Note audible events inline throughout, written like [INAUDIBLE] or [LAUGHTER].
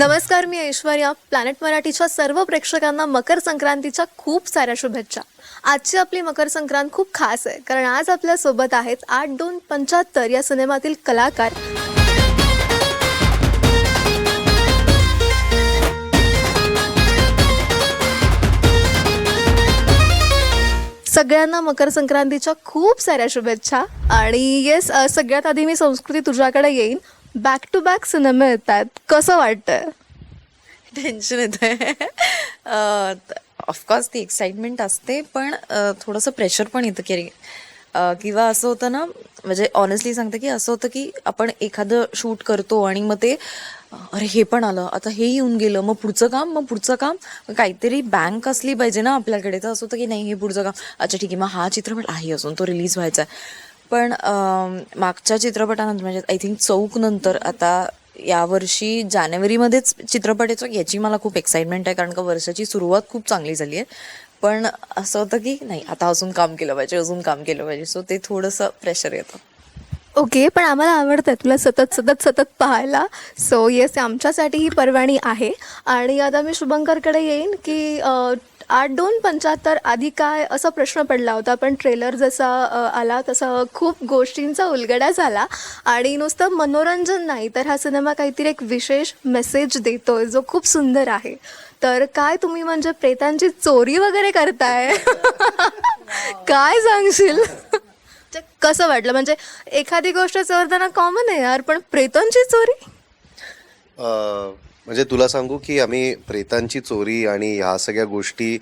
नमस्कार मी ऐश्वर्या. प्लॅनेट मराठीच्या सर्व प्रेक्षकांना मकर संक्रांतीच्या खूप साऱ्या शुभेच्छा. आजची आपली मकर संक्रांत खूप खास आहे कारण आज आपल्यासोबत आहेत आठ दोन पंच्याहत्तर या सिनेमातील कलाकार. सगळ्यांना मकर संक्रांतीच्या खूप साऱ्या शुभेच्छा. आणि येस सगळ्यात आधी मी संस्कृती तुझ्याकडे येईन. बॅक टू बॅक सिनेमे येत आहेत कसं वाटतंय? टेन्शन येतं ऑफकोर्स ती एक्साइटमेंट असते पण थोडंसं प्रेशर पण येतं की किंवा असं होतं ना म्हणजे ऑनेस्टली सांगते की असं होतं की आपण एखादं शूट करतो आणि मग ते अरे हे पण आलं. आता हे येऊन गेलं. मग पुढचं काम मग पुढचं काम. काहीतरी बँक असली पाहिजे ना आपल्याकडे. तर असं होतं की नाही हे पुढचं काम. अच्छा ठीक आहे. मग हा चित्रपट आहे अजून. तो रिलीज व्हायचा आहे. पण मागच्या चित्रपटानंतर म्हणजे आय थिंक चौक नंतर आता यावर्षी जानेवारीमध्येच चित्रपट येतो याची मला खूप एक्साइटमेंट आहे कारण का वर्षाची सुरुवात खूप चांगली झाली आहे. पण असं होतं की नाही आता अजून काम केलं पाहिजे अजून काम केलं पाहिजे सो ते थोडंसं प्रेशर येतं. ओके पण आम्हाला आवडतं तुला सतत सतत सतत पाहायला. सो येस आमच्यासाठी ही परवाणी आहे. आणि आता मी शुभंकरकडे येईन की आठ दोन पंच्याहत्तर आधी काय असा प्रश्न पडला होता पण ट्रेलर जसा आला तसा खूप गोष्टींचा उलगडा झाला आणि नुसतं मनोरंजन नाही तर हा सिनेमा काहीतरी एक विशेष मेसेज देतोय जो खूप सुंदर आहे. तर काय तुम्ही म्हणजे प्रेतांची चोरी वगैरे करताय? [LAUGHS] काय सांगशील? [LAUGHS] म्हणजे कसं वाटलं? म्हणजे एखादी गोष्ट चोरताना कॉमन आहे यार पण प्रेतांची चोरी? अं, म्हणजे तुला सांगू की आम्ही प्रेतांची चोरी आणि ह्या सगळ्या गोष्टी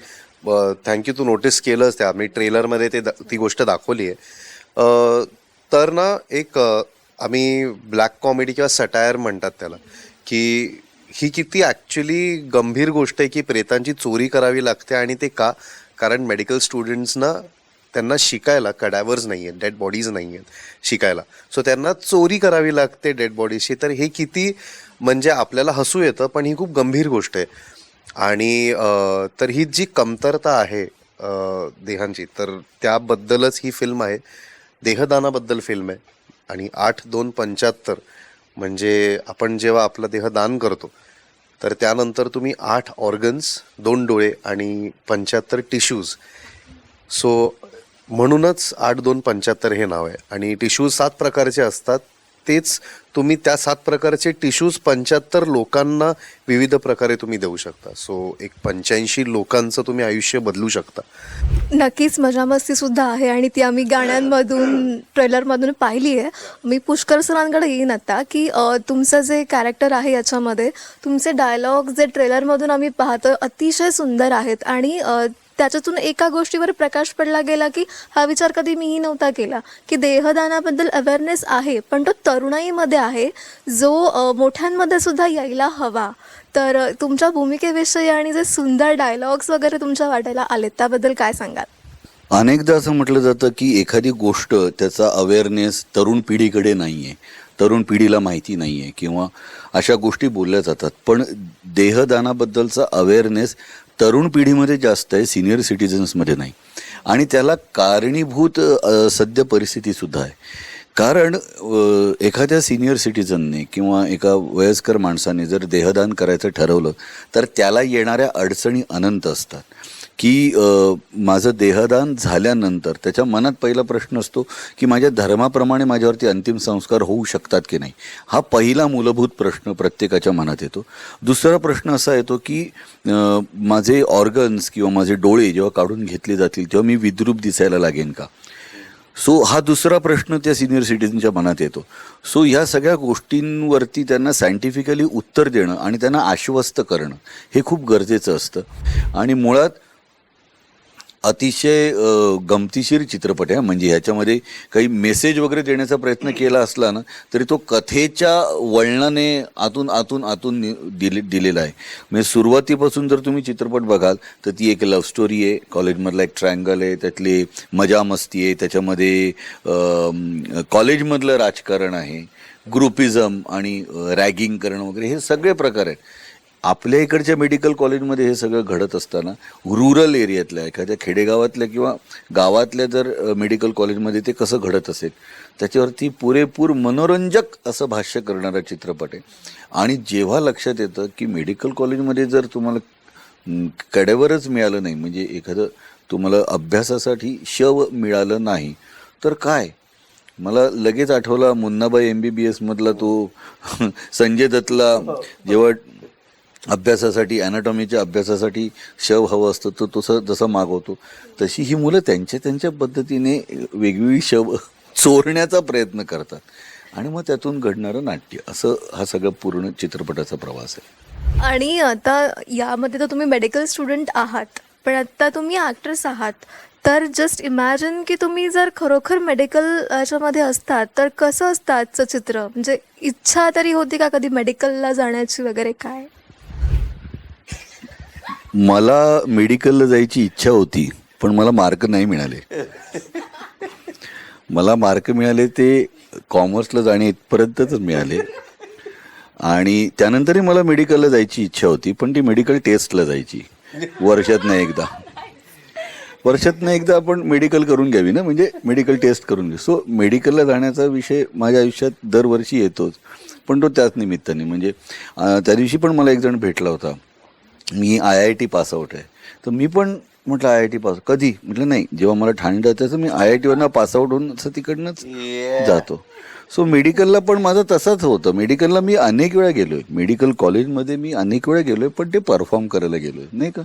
थँक्यू तू नोटीस केलंच त्या. आम्ही ट्रेलरमध्ये ते ती गोष्ट दाखवली आहे. तर ना एक आम्ही ब्लॅक कॉमेडी किंवा सटायर म्हणतात त्याला की ही किती ॲक्च्युली गंभीर गोष्ट आहे की प्रेतांची चोरी करावी लागते आणि ते का? कारण मेडिकल स्टुडंट्सना त्यांना शिकायला कडावर्स नाही आहेत डेड बॉडीज नाही आहेत शिकायला. सो त्यांना चोरी करावी लागते डेड बॉडीजची तर हे किती म्हणजे आपल्याला हसू येतं पण ही खूप गंभीर गोष्ट आहे. आणि तर ही जी कमतरता आहे देहांची तर त्याबद्दलच ही फिल्म आहे. देहदानाबद्दल फिल्म आहे. आणि आठ दोन पंच्याहत्तर म्हणजे आपण जेव्हा आपला देह दान करतो तर त्यानंतर तुम्ही आठ ऑर्गन्स दोन डोळे आणि पंच्याहत्तर टिश्यूज सो म्हणूनच आठ दोन पंच्याहत्तर हे नाव आहे. आणि टिश्यू सात प्रकारचे असतात. तेच तुम्ही त्या सात प्रकारचे टिश्यूज पंच्याहत्तर लोकांना विविध प्रकारे तुम्ही देऊ शकता. सो एक पंच्याऐंशी लोकांचं तुम्ही आयुष्य बदलू शकता. नक्कीच मजा मस्ती सुद्धा आहे आणि ती आम्ही गाण्यांमधून ट्रेलरमधून पाहिली आहे. मी पुष्कर सरांकडे येईन आता की तुमचं जे कॅरेक्टर आहे याच्यामध्ये तुमचे डायलॉग जे ट्रेलरमधून आम्ही पाहतो अतिशय सुंदर आहेत आणि त्याच्यातून एका गोष्टीवर प्रकाश पडला गेला की हा विचार कधी मीही नव्हता केला की देहदानाबद्दल अवेअरनेस आहे पण तो तरुणाईमध्ये आहे जो मोठ्यांमध्ये सुद्धा यायला हवा. तर तुमच्या भूमिकेविषयी आणि जे सुंदर डायलॉग्स वगैरे तुमच्या वाटायला आलेत त्याबद्दल काय सांगाल? अनेकदा असं म्हटलं जातं की एखादी गोष्ट त्याचा अवेअरनेस तरुण पिढीकडे नाही आहे तरुण पिढीला माहिती नाही आहे किंवा अशा गोष्टी बोलल्या जातात. पण देहदानाबद्दलचा अवेअरनेस तरुण पिढीमध्ये जास्त आहे सिनियर सिटिझन्समध्ये नाही. आणि त्याला कारणीभूत सद्य परिस्थितीसुद्धा आहे. कारण एखाद्या सिनियर सिटीजनने किंवा एका वयस्कर माणसाने जर देहदान करायचं ठरवलं तर त्याला येणाऱ्या अडचणी अनंत असतात. की माझं देहदान झाल्यानंतर त्याच्या मनात पहिला प्रश्न असतो की माझ्या धर्माप्रमाणे माझ्यावरती अंतिम संस्कार होऊ शकतात की नाही? हा पहिला मूलभूत प्रश्न प्रत्येकाच्या मनात येतो. दुसरा प्रश्न असा येतो की माझे ऑर्गन्स किंवा माझे डोळे जेव्हा काढून घेतले जातील तेव्हा मी विद्रूप दिसायला लागेन का? सो हा दुसरा प्रश्न त्या सिनियर सिटीजनच्या मनात येतो. सो ह्या सगळ्या गोष्टींवरती त्यांना सायंटिफिकली उत्तर देणं आणि त्यांना आश्वस्त करणं हे खूप गरजेचं असतं. आणि मुळात अतिशय गमतीशीर चित्रपट आहे. म्हणजे ह्याच्यामध्ये काही मेसेज वगैरे देण्याचा प्रयत्न केला असला ना तरी तो कथेच्या वळणाने आतून आतून आतून नि- दिले दिलेला आहे. म्हणजे सुरुवातीपासून जर तुम्ही चित्रपट बघाल तर ती एक लव्ह स्टोरी आहे. कॉलेजमधला एक ट्रायंगल आहे त्यातली मजा मस्ती आहे. त्याच्यामध्ये कॉलेजमधलं राजकारण आहे. ग्रुपिझम आणि रॅगिंग करणं वगैरे हे सगळे प्रकार आहेत. आपल्या इकडच्या मेडिकल कॉलेजमध्ये हे सगळं घडत असताना रुरल एरियातल्या एखाद्या खेडेगावातल्या किंवा गावातल्या जर मेडिकल कॉलेजमध्ये ते कसं घडत असेल त्याच्यावरती पुरेपूर मनोरंजक असं भाष्य करणारा चित्रपट आहे. आणि जेव्हा लक्षात येतं की मेडिकल कॉलेजमध्ये जर तुम्हाला कडेवरच मिळालं नाही म्हणजे एखादं तुम्हाला अभ्यासासाठी शव मिळालं नाही तर काय? मला लगेच आठवला मुन्नाबाई एम बी बी एसमधला तो [LAUGHS] संजय दत्तला जेव्हा अभ्यासासाठी ॲनाटॉमीच्या अभ्यासासाठी शव हवं असतं तो तसं जसं मागवतो तशी ही मुलं त्यांच्या त्यांच्या पद्धतीने वेगवेगळी शव चोरण्याचा प्रयत्न करतात. आणि मग त्यातून घडणारं नाट्य असं हा सगळं पूर्ण चित्रपटाचा प्रवास आहे. आणि आता यामध्ये तर तुम्ही मेडिकल स्टुडंट आहात पण आता तुम्ही ॲक्ट्रेस आहात. तर जस्ट इमॅजिन की तुम्ही जर खरोखर मेडिकल याच्यामध्ये असतात तर कसं असतं आजचं चित्र? म्हणजे इच्छा तरी होती का कधी मेडिकलला जाण्याची वगैरे काय? मला मेडिकलला जायची इच्छा होती पण मला मार्क नाही मिळाले. मला मार्क मिळाले ते कॉमर्सला जाणे इथपर्यंतच मिळाले. आणि त्यानंतरही मला मेडिकलला जायची इच्छा होती पण ती मेडिकल टेस्टला जायची. वर्षातनं एकदा. वर्षातनं एकदा आपण मेडिकल करून घ्यावी ना म्हणजे मेडिकल टेस्ट करून घेऊ सो मेडिकलला जाण्याचा विषय माझ्या आयुष्यात दरवर्षी येतोच पण तो त्याच निमित्ताने. म्हणजे त्या दिवशी पण मला एक जण भेटला होता. मी I I T pass out आहे. तर मी पण म्हटलं आय आय टी पास कधी? म्हटलं नाही. जेव्हा मला ठाणे जायचं मी आय आय टीवरनं पासआउट होऊन असं तिकडनंच जातो. सो मेडिकलला पण माझं तसंच होतं. मेडिकलला मी अनेक वेळा गेलोय. मेडिकल कॉलेजमध्ये मी अनेक वेळा गेलोय पण ते परफॉर्म करायला गेलोय. नाही का?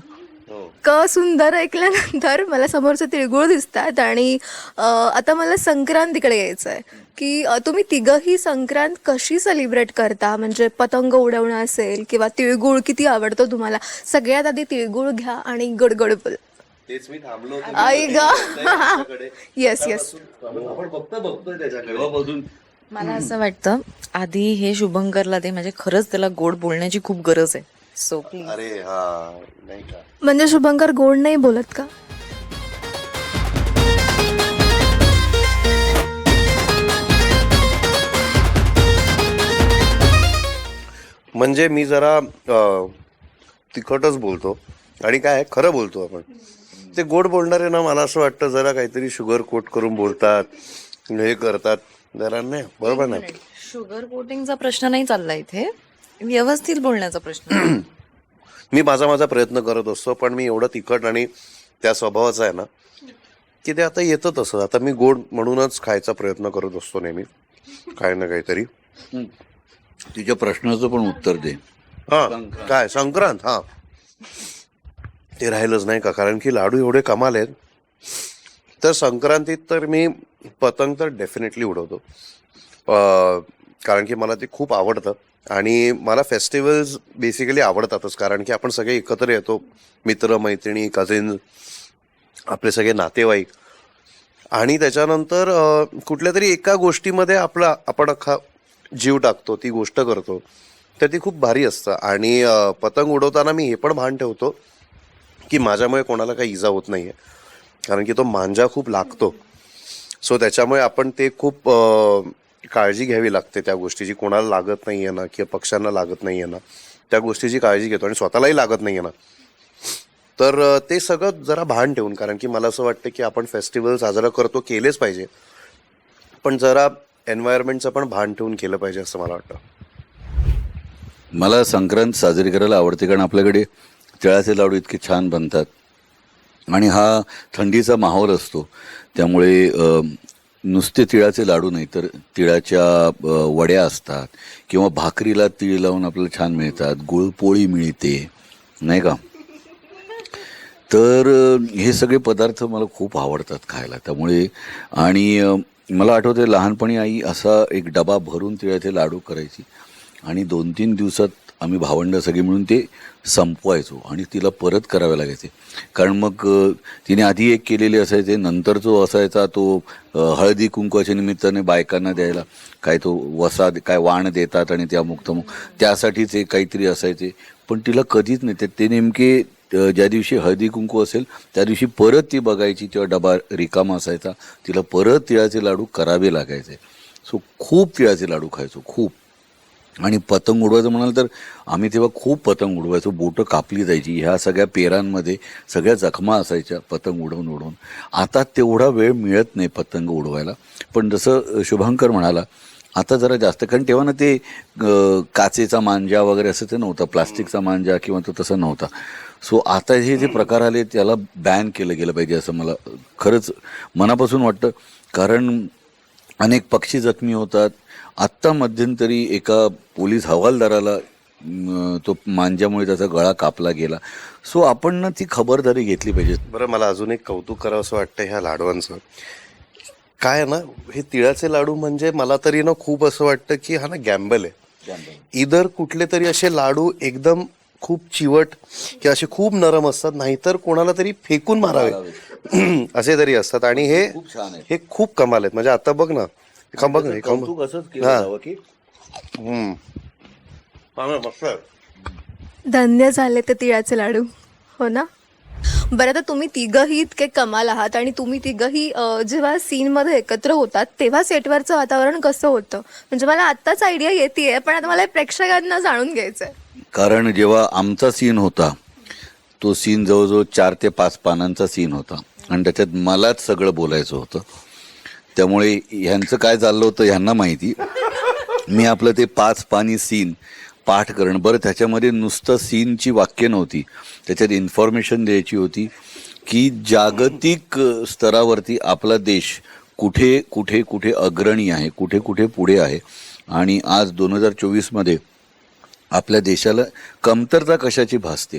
क सुंदर ऐकल्यानंतर मला समोरचे तिळगुळ दिसतात आणि अ, आता मला संक्रांतीकडे यायचं आहे की अ, तुम्ही तिघंही संक्रांत कशी सेलिब्रेट करता? म्हणजे पतंग उडवणं असेल किंवा तिळगुळ किती आवडतो तुम्हाला? सगळ्यात आधी तिळगुळ घ्या आणि गडगड बोल. तेच मी थांबलो आई ग. येस येस आपण फक्त बघतोय त्याच्याकडे. मला असं वाटतं आधी हे शुभंकरला ते म्हणजे खरंच त्याला गोड बोलण्याची खूप गरज आहे. सो प्लीज अरे हा नाही का? म्हणजे शुभंकर गोड नाही बोलत का? म्हणजे मी जरा अ, तिखटच बोलतो. आणि काय आहे, खरं बोलतो आपण. ते गोड बोलणारे ना मला असं वाटतं जरा काहीतरी शुगर कोट करून बोलतात हे करतात. जरा नाही बरोबर नाही. शुगर कोटिंगचा प्रश्न नाही चालला इथे. व्यवस्थित बोलण्याचा प्रश्न आहे. मी माझा माझा प्रयत्न करत असतो पण मी एवढं तिखट आणि त्या स्वभावाचा आहे ना की ते आता येतं तसं आता मी गोड म्हणूनच खायचा प्रयत्न करत असतो नेहमी काही ना काहीतरी. तिच्या प्रश्नाचं पण उत्तर दे. हा काय संक्रांत हा. ते राहिलंच नाही का कारण की लाडू एवढे कमाल आहेत. तर संक्रांतीत तर मी पतंग तर डेफिनेटली उडवतो. कारण की मला ते खूप आवडतं. आणि मला फेस्टिवल्स बेसिकली आवडतातच कारण की आपण सगळे एकत्र येतो. मित्र मैत्रिणी कझिन्स आपले सगळे नातेवाईक. आणि त्याच्यानंतर कुठल्या तरी एका गोष्टीमध्ये आपला आपण अख्खा जीव टाकतो ती गोष्ट करतो तर ती खूप भारी असतं. आणि पतंग उडवताना मी हे पण भान ठेवतो की माझ्यामुळे कोणाला काही इजा होत नाही आहे कारण की तो मांजा खूप लागतो. सो त्याच्यामुळे आपण ते खूप काळजी घ्यावी लागते त्या गोष्टीची. कोणाला लागत नाही आहे ना किंवा पक्षांना लागत नाही आहे ना त्या गोष्टीची काळजी घेतो आणि स्वतःलाही लागत नाही आहे ना. तर ते सगळं जरा भान ठेवून कारण की मला असं वाटतं की आपण फेस्टिवल साजरा करतो केलेच पाहिजे. पण जरा एन्व्हायरमेंटचं पण भान ठेवून केलं पाहिजे असं मला वाटतं. मला संक्रांत साजरी करायला आवडते कारण आपल्याकडे तिळाचे लाडू इतके छान बनतात. आणि हा थंडीचा माहोल असतो. त्यामुळे नुसते तिळाचे लाडू नाही तर तिळाच्या वड्या असतात किंवा भाकरीला तीळ लावून आपल्याला छान मिळतात. गुळपोळी मिळते नाही का? तर हे सगळे पदार्थ मला खूप आवडतात खायला. त्यामुळे आणि मला आठवते लहानपणी आई असा एक डबा भरून तिळाचे लाडू करायची आणि दोन तीन दिवसात आम्ही भावंड सगळे मिळून ते संपवायचो आणि तिला परत करावे लागायचे. कारण मग तिने आधी एक केलेले असायचे नंतर जो असायचा तो हळदी कुंकवाच्या निमित्ताने बायकांना द्यायला काय तो वसा काय वाण देतात आणि त्या मुक्त मग त्यासाठीच एक काहीतरी असायचे. पण तिला कधीच नाही. ते- ते नेमके ज्या दिवशी हळदी कुंकू असेल त्या दिवशी परत ती बघायची तेव्हा डबा रिकामा असायचा तिला परत तिळाचे लाडू करावे लागायचे. सो खूप तिळाचे लाडू खायचो खूप. आणि पतंग उडवायचं म्हणाल तर आम्ही तेव्हा खूप पतंग उडवायचो. बोटं कापली जायची. ह्या सगळ्या पेरांमध्ये सगळ्या जखमा असायच्या पतंग उडवून उडवून. आता तेवढा वेळ मिळत नाही पतंग उडवायला. पण जसं शुभंकर म्हणाला आता जरा जास्त कारण तेव्हा ना ते काचेचा मांजा वगैरे असं ते नव्हता प्लास्टिकचा मांजा किंवा तो तसं नव्हता. सो आता हे जे प्रकार आले त्याला बॅन केलं गेलं पाहिजे असं मला खरंच मनापासून वाटतं. कारण अनेक पक्षी जखमी होतात आत्ता मध्यंतरी एका पोलीस हवालदाराला तो मांजामुळे त्याचा गळा कापला गेला. सो आपण ना ती खबरदारी घेतली पाहिजे. बरं मला अजून एक कौतुक करावं असं वाटतं ह्या लाडवांचं. काय ना हे तिळाचे लाडू म्हणजे मला तरी ना खूप असं वाटतं की हा ना गॅम्बल आहे. इधर कुठले तरी असे लाडू एकदम खूप चिवट किंवा असे खूप नरम असतात नाहीतर कोणाला तरी फेकून मारावे. [CLEARS THROAT] असे तरी असतात. आणि हे. हे खूप कमाल आहेत. म्हणजे आता बघ ना हे खांब बघ ना हे खांब कौतुक असंच केलं हा. जावं की हम्म. चांगलं, मस्त आहे. धन्य झाले ते तिळाचे लाडू. हो ना? बरं तर तुम्ही तिघही इतके कमाल आहात आणि तुम्ही तिघही अं, जेव्हा सीनमध्ये एकत्र होतात तेव्हा सेटवरचं वातावरण कसं होतं? म्हणजे मला आत्ताच आयडिया येते पण आता मला प्रेक्षकांना जाणून घ्यायचं आहे कारण जेव्हा आमचा सीन होता तो सीन जवळजवळ चार ते पाच पानांचा सीन होता. आणि त्याच्यात मलाच सगळं बोलायचं होतं. त्यामुळे ह्यांचं काय चाललं होतं ह्यांना माहिती. मी आपलं ते पाच पाणी सीन पाठ करणं. बरं त्याच्यामध्ये नुसतं सीनची वाक्य नव्हती. त्याच्यात इन्फॉर्मेशन द्यायची होती की जागतिक स्तरावरती आपला देश कुठे कुठे कुठे अग्रणी आहे कुठे कुठे पुढे आहे. आणि आज दोन हजार चोवीसमध्ये आपल्या देशाला कमतरता कशाची भासते?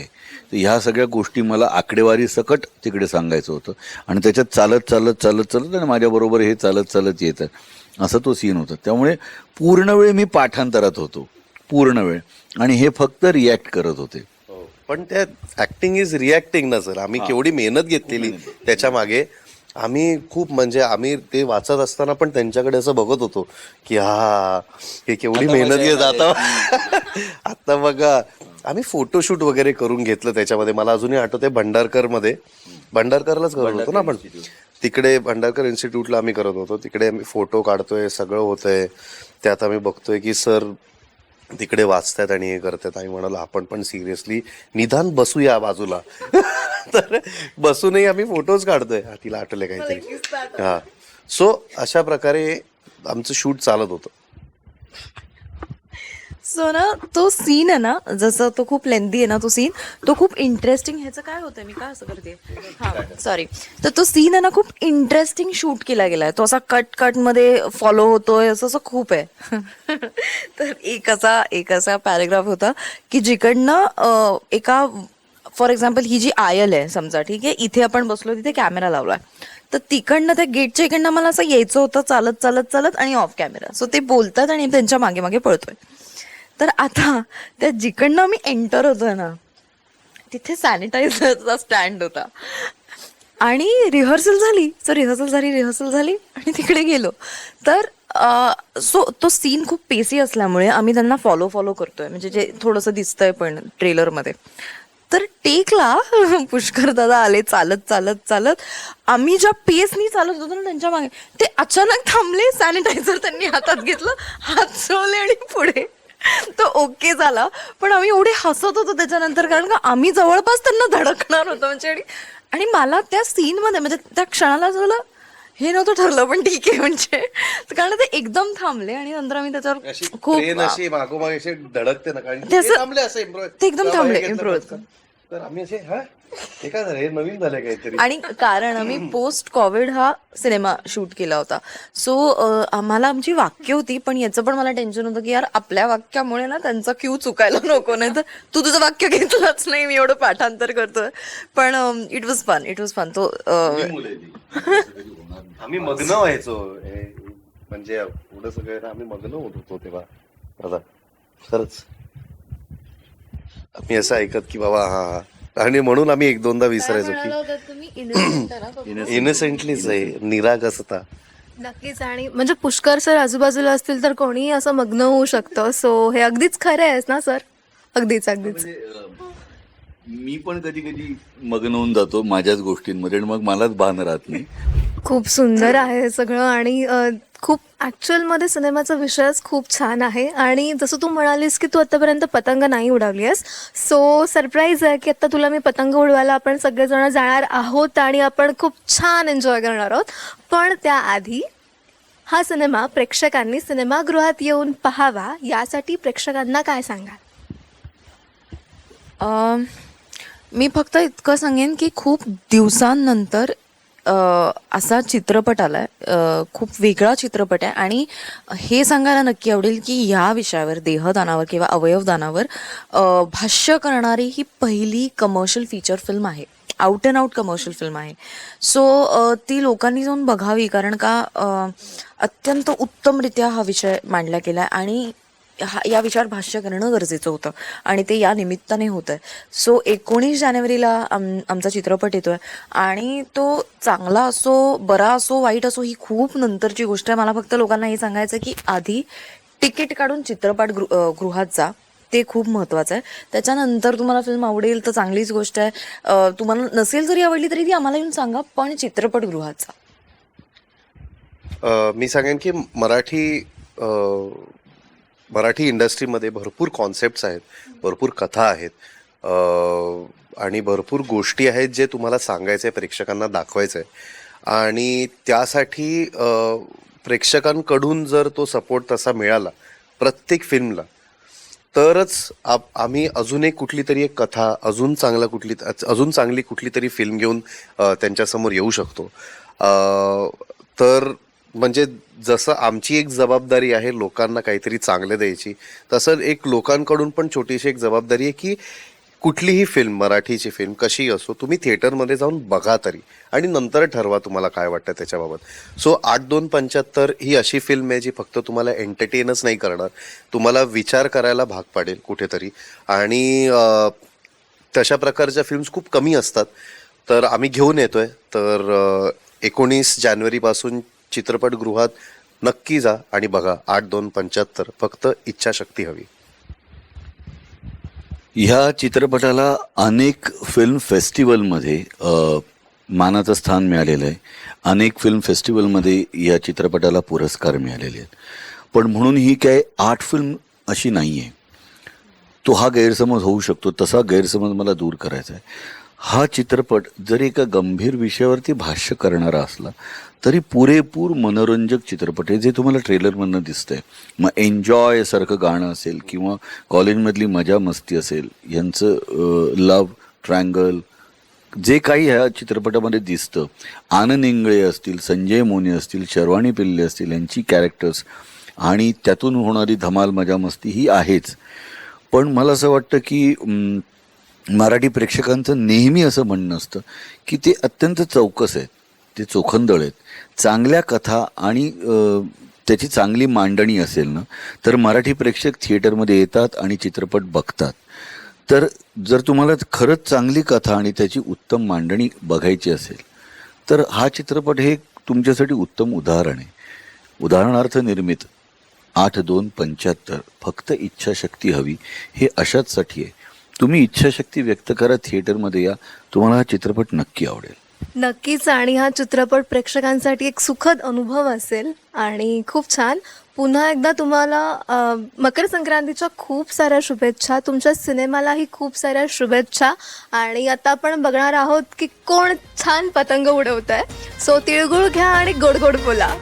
तर ह्या सगळ्या गोष्टी मला आकडेवारी सकट तिकडे सांगायचं होतं. आणि त्याच्यात चालत चालत चालत चालत आणि माझ्याबरोबर हे चालत चालत येतं. असं तो सीन होता. त्यामुळे पूर्ण वेळ मी पाठांतरात होतो. पूर्ण वेळ. आणि हे फक्त रिॲक्ट करत होते. हो. पण त्या ऍक्टिंग इज रिॲक्टिंग ना सर. आम्ही केवढी मेहनत घेतलेली त्याच्यामागे आम्ही खूप म्हणजे आम्ही ते वाचत असताना पण त्यांच्याकडे असं बघत होतो की हा हे केवढी मेहनत घेत आता. [LAUGHS] आता बघा आम्ही फोटोशूट वगैरे करून घेतलं त्याच्यामध्ये. मला अजूनही आठवते भंडारकरमध्ये भंडारकरलाच करत होतो ना आपण. तिकडे भंडारकर इन्स्टिट्यूटला आम्ही करत होतो. तिकडे आम्ही फोटो काढतोय सगळं होतंय. त्यात आम्ही बघतोय की सर तिकडे वाचतायत आणि हे करतात आणि म्हणाला आपण पण सिरियसली निदान बसूया बाजूला. [LAUGHS] तर बसूनही आम्ही फोटोज काढतोय. हा, तिला आठवले काहीतरी. हा. सो अशा प्रकारे आमचं शूट चालत होतं. सो ना तो सीन आहे ना जसं तो खूप लेंदी आहे ना तो सीन तो खूप इंटरेस्टिंग ह्याचं काय होतं मी काय असं करते? हां सॉरी तर तो सीन आहे ना खूप इंटरेस्टिंग शूट केला गेलाय. तो असा कट कटमध्ये फॉलो होतोय असं असं खूप आहे. [LAUGHS] तर एक असा एक असा पॅरेग्राफ होता की जिकडनं एका फॉर एक्झाम्पल ही जी आयल आहे समजा ठीक आहे इथे आपण बसलो तिथे कॅमेरा लावलाय. तर तिकडनं त्या गेटच्या इकडनं मला असं यायचं होतं चालत चालत चालत आणि ऑफ कॅमेरा सो ते बोलतात आणि त्यांच्या मागे मागे पळतोय. तर आता त्या जिकडनं आम्ही एंटर होतो ना तिथे सॅनिटायझरचा स्टँड होता. आणि रिहर्सल झाली. सो रिहर्सल झाली रिहर्सल झाली आणि तिकडे गेलो. तर सो तो सीन खूप पेसी असल्यामुळे आम्ही त्यांना फॉलो फॉलो करतोय. म्हणजे जे थोडंसं दिसतंय पण ट्रेलरमध्ये तर टेकला [LAUGHS] पुष्कर दादा आले चालत चालत चालत. आम्ही ज्या पेसनी चालत होतो ना त्यांच्या मागे ते अचानक थांबले सॅनिटायझर त्यांनी हातात घेतलं हात सोडले आणि पुढे [LAUGHS] तो ओके झाला. पण आम्ही एवढे हसत होतो त्याच्यानंतर कारण का आम्ही जवळपास त्यांना धडकणार होतो म्हणजे आणि मला त्या सीन मध्ये म्हणजे त्या क्षणाला झालं हे नव्हतं ठरलं पण ठीक आहे म्हणजे. कारण ते एकदम थांबले आणि नंतर आम्ही त्याच्यावर खूप अशी मागोमाग धडकते ना कारण ते ते असं- थांबले असं improv- ते एकदम थांबले, हे improv. तर आम्ही असे हा? हे काय झालं? हे नवीन काहीतरी. आणि कारण आम्ही पोस्ट कोविड हा सिनेमा शूट केला होता. सो आम्हाला आमची वाक्य होती पण याचं पण मला टेन्शन होतं की यार आपल्या वाक्यामुळे ना त्यांचा क्यू चुकायला नको नाही तर तू तुझं वाक्य घेतलंच नाही मी एवढं पाठांतर करतोय. पण it was fun it was fun तो आम्ही मग्न व्हायचो. म्हणजे एवढं सगळं आम्ही मग्न होत होतो तेव्हा. खरंच. आम्ही असं ऐकत की बाबा हा हा. आणि म्हणून आम्ही एक दोनदा विसरायचो की इनोसेंटलीच आहे निरागसता नक्कीच. आणि म्हणजे पुष्कर सर आजूबाजूला असतील तर कोणीही असं मग्न होऊ शकतं. सो हे अगदीच खरं आहेस ना सर? अगदीच अगदीच. मी पण कधी कधी मग्न होऊन जातो माझ्याच गोष्टींमध्ये आणि मग मलाच भान राहत नाही. खूप सुंदर आहे सगळं. आणि अ, खूप ॲक्च्युअलमध्ये सिनेमाचा विषयच खूप छान आहे. आणि जसं तू म्हणालीस की तू आत्तापर्यंत पतंग नाही उडवली आहेस सो सरप्राईज आहे की आत्ता तुला मी पतंग उडवायला आपण सगळेजण जाणार आहोत आणि आपण खूप छान एन्जॉय करणार आहोत. पण त्याआधी हा सिनेमा प्रेक्षकांनी सिनेमागृहात येऊन पाहावा यासाठी प्रेक्षकांना काय सांगाल? मी फक्त इतकं सांगेन की खूप दिवसांनंतर असा चित्रपट आलाय. खूप वेगळा चित्रपट आहे. आणि हे सांगायला नक्की आवडेल की या विषयावर देहदानावर किंवा अवयवदानावर भाष्य करणारी ही पहिली कमर्शियल फीचर फिल्म आहे. Out and out commercial film आहे. सो ती लोकांनी जाऊन बघावी कारण का अत्यंत उत्तमरित्या हा विषय मांडला गेला आहे आणि हा या विषयावर भाष्य करणं गरजेचं होतं. आणि ते या निमित्ताने होतं आहे सो एकोणीस जानेवारीला आम आमचा चित्रपट येतो आहे आणि तो चांगला असो बरा असो वाईट असो ही खूप नंतरची गोष्ट आहे. मला फक्त लोकांना हे सांगायचं की आधी तिकीट काढून चित्रपट गृ गृहात जा. ते खूप महत्त्वाचं आहे. त्याच्यानंतर तुम्हाला फिल्म आवडेल तर चांगलीच गोष्ट आहे. तुम्हाला नसेल जरी आवडली तरी ती आम्हाला येऊन सांगा पण चित्रपटगृहात जा. मी सांगेन की मराठी मराठी इंडस्ट्रीमध्ये भरपूर कॉन्सेप्ट्स आहेत भरपूर कथा आहेत आणि भरपूर गोष्टी आहेत जे तुम्हाला सांगायचं आहे प्रेक्षकांना दाखवायचं आहे आणि त्यासाठी प्रेक्षकांकडून जर तो सपोर्ट तसा मिळाला प्रत्येक फिल्मला तरच आप आम्ही अजून एक कुठली तरी एक कथा अजून चांगला कुठली अजून चांगली कुठली तरी फिल्म घेऊन त्यांच्यासमोर येऊ शकतो. तर म्हणजे जसं आमची एक जबाबदारी आहे लोकांना काहीतरी चांगलं द्यायची तसं एक लोकांकडून पण छोटीशी एक जबाबदारी आहे की कुठलीही फिल्म मराठीची फिल्म कशी असो तुम्ही थिएटरमध्ये जाऊन बघा तरी. आणि नंतर ठरवा तुम्हाला काय वाटतं त्याच्याबाबत. सो आठ दोन पंच्याहत्तर ही अशी फिल्म आहे जी फक्त तुम्हाला एंटरटेनच नाही करणार. तुम्हाला विचार करायला भाग पाडेल कुठेतरी. आणि अं, तशा प्रकारच्या फिल्म्स खूप कमी असतात. तर आम्ही घेऊन येतोय. तर एकोणीस जानेवारीपासून चित्रपटगृहात नक्की जा आणि बघा आठ दोन पंच्याहत्तर फक्त इच्छाशक्ती हवी. ह्या चित्रपटाला अनेक फिल्म फेस्टिवलमध्ये मानाचं स्थान मिळालेलं आहे. अनेक फिल्म फेस्टिवलमध्ये या चित्रपटाला पुरस्कार मिळालेले आहेत. पण म्हणून ही काय आर्ट फिल्म अशी नाही आहे तो हा गैरसमज होऊ शकतो. तसा गैरसमज मला दूर करायचा आहे. हा चित्रपट जरी एका गंभीर विषयावरती भाष्य करणारा असला तरी पुरेपूर मनोरंजक चित्रपट आहे जे तुम्हाला ट्रेलरमधनं दिसतंय. मग एन्जॉय सारखं गाणं असेल किंवा कॉलेजमधली मजा मस्ती असेल यांचं लव ट्रँगल जे काही ह्या चित्रपटामध्ये दिसतं आनंद इंगळे असतील संजय मोने असतील शर्वाणी पिल्ले असतील यांची कॅरेक्टर्स आणि त्यातून होणारी धमाल मजा मस्ती ही आहेच. पण मला असं वाटतं की मराठी प्रेक्षकांचं नेहमी असं म्हणणं असतं की ते अत्यंत चौकस आहेत. ते चोखंदळ आहेत. चांगल्या कथा आणि त्याची चांगली मांडणी असेल ना तर मराठी प्रेक्षक थिएटरमध्ये येतात आणि चित्रपट बघतात. तर जर तुम्हाला खरंच चांगली कथा आणि त्याची उत्तम मांडणी बघायची असेल तर हा चित्रपट हे तुमच्यासाठी उत्तम उदाहरण आहे. उदाहरणार्थ निर्मित आठ दोन पंच्याहत्तर फक्त इच्छाशक्ती हवी हे अशाचसाठी आहे. तुम्ही इच्छाशक्ती व्यक्त करा थिएटरमध्ये या. तुम्हाला हा चित्रपट नक्की आवडेल. नक्कीच आणि हा चित्रपट प्रेक्षकांसाठी एक सुखद अनुभव असेल आणि खूप छान. पुन्हा एकदा तुम्हाला अ, मकर संक्रांतीच्या खूप साऱ्या शुभेच्छा तुमच्या सिनेमालाही खूप साऱ्या शुभेच्छा आणि आता आपण बघणार आहोत की कोण छान पतंग उडवत आहे सो तिळगुळ घ्या आणि गोड गोड बोला.